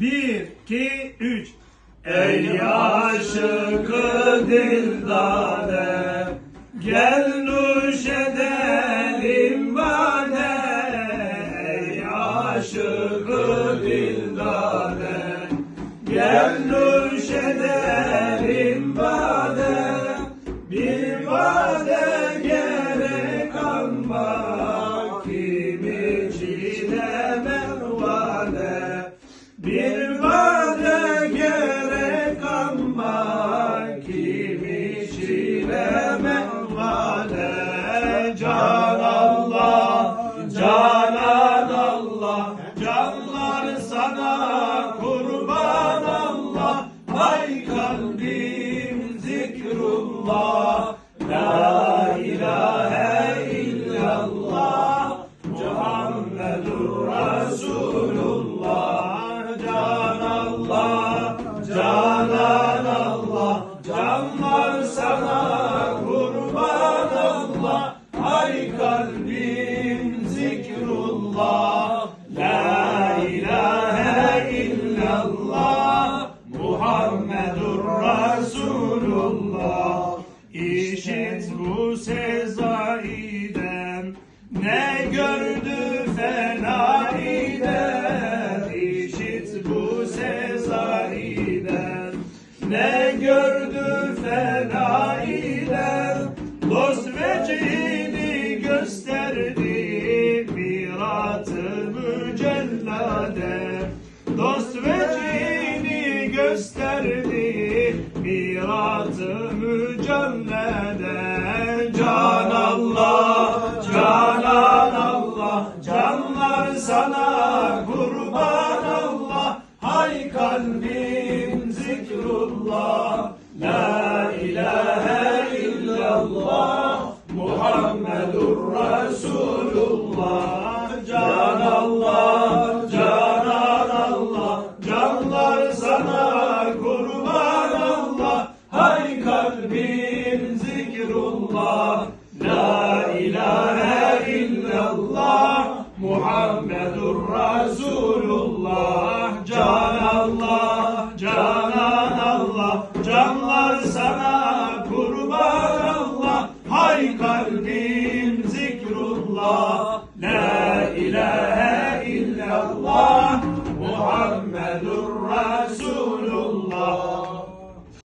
Bir, iki, üç. Ey aşıkı dildare Gel nuş edelim bade Ey aşıkı dildare Gel nuş Resulullah Can Allah, Canan Allah Canlar sana kurban Allah. Ay kalbim zikrullah La ilahe illallah Muhammedur Resulullah. İşit bu sezaiden Ne gördü Gördü fenaiden Dost vecihini gösterdi Mirat-ı mücellade. Dost vecihini gösterdi Mirat-ı mücellede Can Allah, Canan Allah Canlar sana kurban Allah. Hay kalbim